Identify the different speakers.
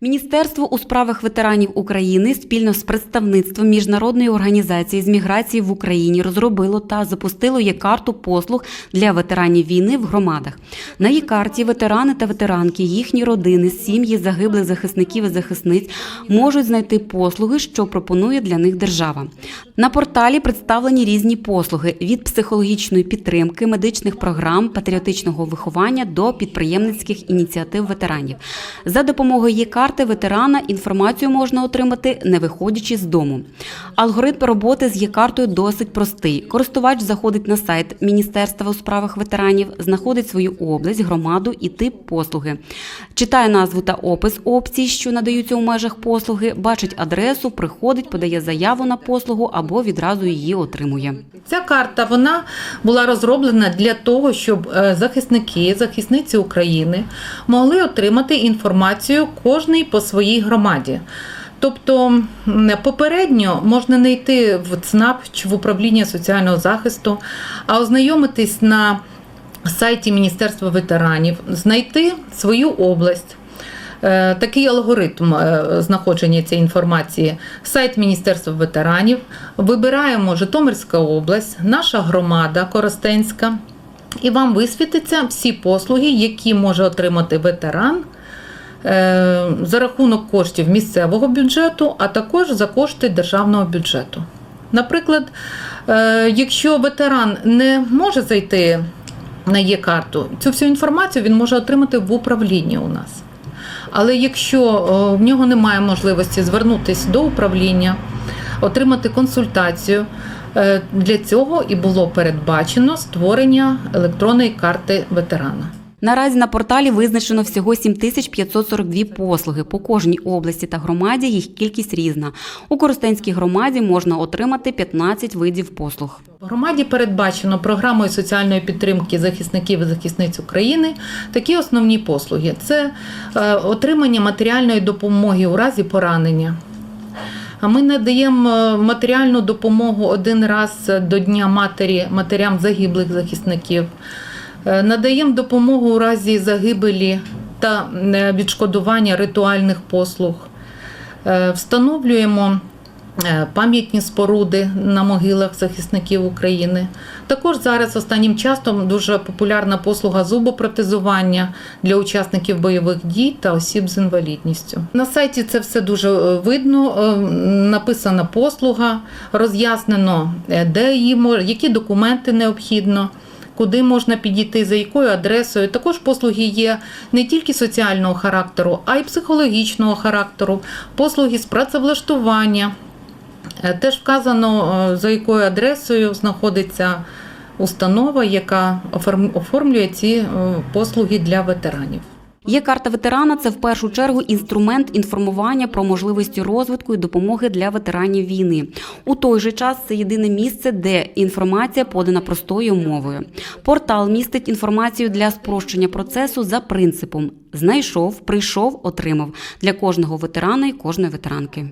Speaker 1: Міністерство у справах ветеранів України спільно з представництвом міжнародної організації з міграції в Україні розробило та запустило є-карту послуг для ветеранів війни в громадах. На є-карті ветерани та ветеранки, їхні родини, сім'ї загиблих захисників і захисниць можуть знайти послуги, що пропонує для них держава. На порталі представлені різні послуги від психологічної підтримки, медичних програм, патріотичного виховання до підприємницьких ініціатив ветеранів. За допомогою є-карти ветерана інформацію можна отримати, не виходячи з дому. Алгоритм роботи з є-картою досить простий. Користувач заходить на сайт Міністерства у справах ветеранів, знаходить свою область, громаду і тип послуги, читає назву та опис опцій, що надаються у межах послуги, бачить адресу, приходить, подає заяву на послугу або відразу її отримує.
Speaker 2: Ця карта вона була розроблена для того, щоб е, захисники, захисниці України могли отримати інформацію кожний по своїй громаді. Тобто попередньо можна не йти в ЦНАП чи в управління соціального захисту, а ознайомитись на сайті Міністерства ветеранів, знайти свою область. Е, Такий алгоритм е, знаходження цієї інформації. Сайт Міністерства ветеранів. Вибираємо Житомирська область, наша громада Коростенська, і вам висвітиться всі послуги, які може отримати ветеран за рахунок коштів місцевого бюджету, а також за кошти державного бюджету. Наприклад, е, якщо ветеран не може зайти на є-карту, цю всю інформацію він може отримати в управлінні у нас. Але якщо е, в нього немає можливості звернутися до управління, отримати консультацію, е, для цього і було передбачено створення електронної карти ветерана.
Speaker 1: Наразі на порталі визначено всього 7542 послуги. По кожній області та громаді їх кількість різна. У Коростенській громаді можна отримати 15 видів послуг.
Speaker 2: В громаді передбачено програмою соціальної підтримки захисників і захисниць України такі основні послуги: це е, отримання матеріальної допомоги у разі поранення. А ми надаємо е, матеріальну допомогу один раз до Дня матері матерям загиблих захисників. Е, Надаємо допомогу у разі загибелі та е, відшкодування ритуальних послуг. Е, Встановлюємо пам'ятні споруди на могилах захисників України. Також зараз останнім часом дуже популярна послуга зубопротезування для учасників бойових дій та осіб з інвалідністю. На сайті це все дуже видно. Написана послуга, роз'яснено, де її які документи необхідно. Куди можна підійти, за якою адресою. Також послуги є не тільки соціального характеру, а й психологічного характеру, послуги з працевлаштування. Е, Теж вказано, е, за якою адресою знаходиться установа, яка оформлює ці е, послуги для ветеранів.
Speaker 1: Є карта ветерана це в першу чергу інструмент інформування про можливості розвитку і допомоги для ветеранів війни. У той же час це єдине місце, де інформація подана простою мовою. Портал містить інформацію для спрощення процесу за принципом знайшов, прийшов, отримав для кожного ветерана і кожної ветеранки.